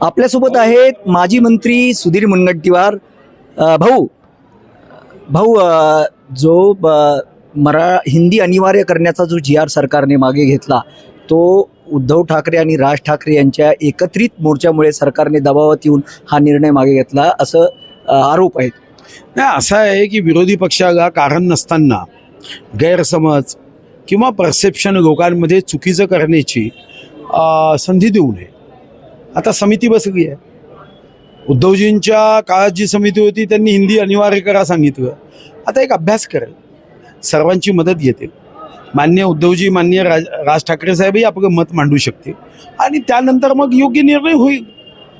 आपल्यासोबत आहेत माजी मंत्री सुधीर मुनगंटीवार. भाऊ भाऊ जो मरा हिंदी अनिवार्य करण्याचा जो जी आर सरकारने मागे घेतला तो उद्धव ठाकरे आणि राज ठाकरे यांच्या एकत्रित मोर्चामुळे सरकारने दबावात येऊन हा निर्णय मागे घेतला असं आरोप आहेत. नाही असं आहे की विरोधी पक्षाला कारण नसताना गैरसमज किंवा परसेप्शन लोकांमध्ये चुकीचं करण्याची संधी देऊ नये. आता समिती बसली आहे. उद्धवजींच्या काळात जी समिती होती त्यांनी हिंदी अनिवार्य करा सांगितलं. आता एक अभ्यास करेल. सर्वांची मदत घेतील. मान्य उद्धवजी मान्य राज राज ठाकरे साहेबही आपलं मत मांडू शकतील. आणि त्यानंतर मग योग्य निर्णय होईल.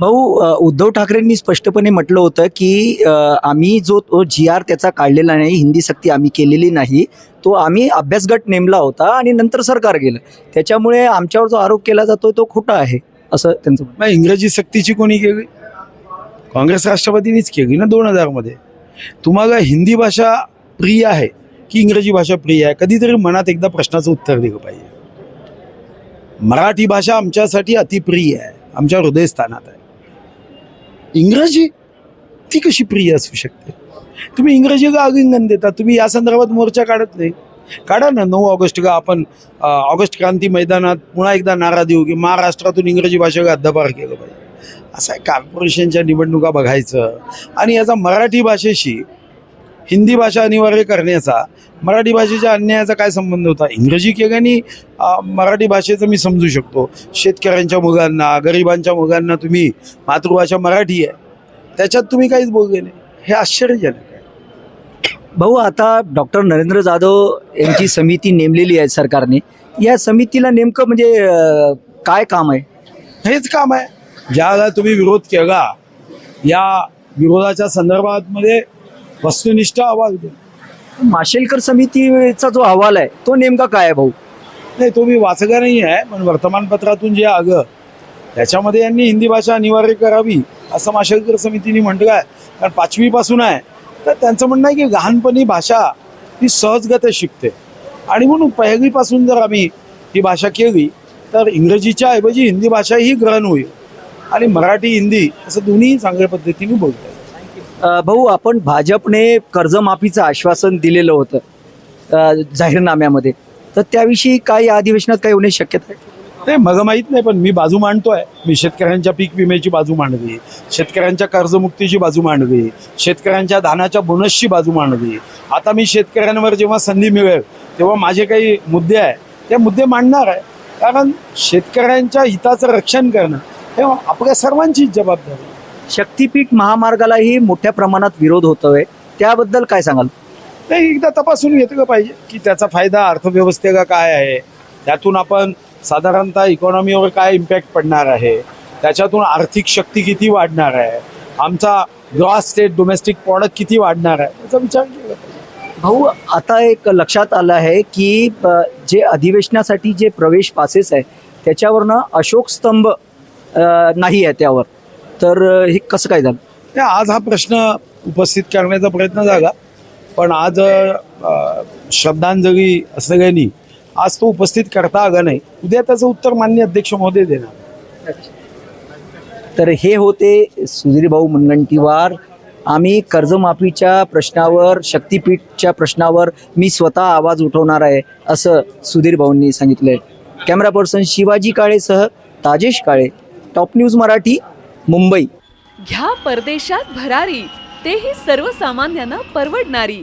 भाऊ उद्धव ठाकरेंनी स्पष्टपणे म्हटलं होतं की आम्ही जो तो जी आर त्याचा काढलेला नाही हिंदी सक्ती आम्ही केलेली नाही तो आम्ही अभ्यासगट नेमला होता आणि नंतर सरकार गेलं. त्याच्यामुळे आमच्यावर जो आरोप केला जातो तो खोटा आहे. असं त्यांचं म्हणणं. इंग्रजी सक्तीची कोणी केली? काँग्रेस राष्ट्रवादीनीच केली ना दोन हजारमध्ये तुम्हाला हिंदी भाषा प्रिय आहे की इंग्रजी भाषा प्रिय आहे? कधीतरी मनात एकदा प्रश्नाचं उत्तर दिलं पाहिजे. मराठी भाषा आमच्यासाठी अतिप्रिय आहे. आमच्या हृदयस्थानात आहे. इंग्रजी ती कशी प्रिय असू शकते? तुम्ही इंग्रजीला आलिंगन देता? तुम्ही या संदर्भात मोर्चा काढत नाही. काढा ना नऊ ऑगस्टला आपण ऑगस्ट क्रांती मैदानात पुन्हा एकदा नारा देऊ की महाराष्ट्रातून इंग्रजी भाषेला हद्दपार केलं पाहिजे. असं आहे कॉर्पोरेशनच्या निवडणुका बघायचं. आणि याचा मराठी भाषेशी हिंदी भाषा अनिवार्य करण्याचा मराठी भाषेच्या अन्यायाचा काय संबंध होता? इंग्रजी केल्याने मराठी भाषेचं मी समजू शकतो. शेतकऱ्यांच्या मुलांना गरिबांच्या मुलांना तुम्ही मातृभाषा मराठी आहे. त्याच्यात तुम्ही काहीच बोलले नाही. हे आश्चर्यजनक भाऊ आता डॉक्टर नरेंद्र जाधव यांची समिती नेमलेली आहे सरकारने. या समितीला नेमकं म्हणजे काय काम आहे? हेच काम आहे. ज्याला तुम्ही विरोध केला या विरोधाच्या संदर्भात मध्ये वस्तुनिष्ठ अहवाल द्या. माशेलकर समितीचा जो अहवाल आहे तो नेमका काय आहे भाऊ? नाही तो मी वाचला नाही आहे पण वर्तमानपत्रातून जे आलं त्याच्यामध्ये यांनी हिंदी भाषा अनिवार्य करावी असं माशेलकर समितीने म्हटलं आहे. कारण पाचवीपासून आहे. तर त्यांचं म्हणणं आहे की लहानपणी भाषा ही सहजगत शिकते. आणि म्हणून पहिलीपासून जर आम्ही ही भाषा केली तर इंग्रजीच्या ऐवजी हिंदी भाषा ही ग्रहण होईल. आणि मराठी हिंदी असं दोन्ही चांगल्या पद्धतीने बोलता भाऊ आपण भाजपने कर्जमाफीचं आश्वासन दिलेलं होतं जाहीरनाम्यामध्ये. तर त्याविषयी काही अधिवेशनात काही होण्याची शक्यता आहे? नाही मला माहीत नाही पण मी बाजू मांडतोय. मी शेतकऱ्यांच्या पीक विम्याची बाजू मांडली शेतकऱ्यांच्या कर्जमुक्तीची बाजू मांडली शेतकऱ्यांच्या धानाच्या बोनसची बाजू मांडली आता मी शेतकऱ्यांवर जेव्हा संधी मिळेल तेव्हा माझे काही मुद्दे आहे ते मुद्दे मांडणार आहे. कारण शेतकऱ्यांच्या हिताचं रक्षण करणं हे आपल्या सर्वांचीच जबाबदारी. शक्तीपीठ महामार्गालाही मोठ्या प्रमाणात विरोध होतोय. त्याबद्दल काय सांगाल? नाही एकदा तपासून घेतलं पाहिजे की त्याचा फायदा अर्थव्यवस्थेला काय आहे. त्यातून आपण साधारणतः इकॉनॉमीवर काय इम्पॅक्ट पडणार आहे? त्याच्यातून आर्थिक शक्ती किती वाढणार आहे? आमचा ग्रॉस स्टेट डोमेस्टिक प्रॉडक्ट किती वाढणार आहे? याचा विचार केला भाऊ आता एक लक्षात आलं आहे की जे अधिवेशनासाठी जे प्रवेश पासेस आहे त्याच्यावरनं अशोक स्तंभ नाही आहे त्यावर. तर हे कसं काय झालं? आज हा प्रश्न उपस्थित करण्याचा प्रयत्न झाला. पण आज श्रद्धांजली सगळ्यांनी आज तो उपस्थित करता आला नाही. उद्या त्याचं उत्तर मान्य अध्यक्ष महोदय देणार. तर हे होते सुधीर भाऊ मुनगंटीवार. आम्ही कर्जमाफीच्या प्रश्नावर शक्तीपीठच्या प्रश्नावर मी स्वतः आवाज उठवणार आहे असं सुधीर भाऊंनी सांगितलंय. कॅमेरा पर्सन शिवाजी काळेसह ताजेश काळे. Top news Marathi Mumbai. घ्या परदेशात भरारी. तेही सर्वसामान्यांना परवडणारी.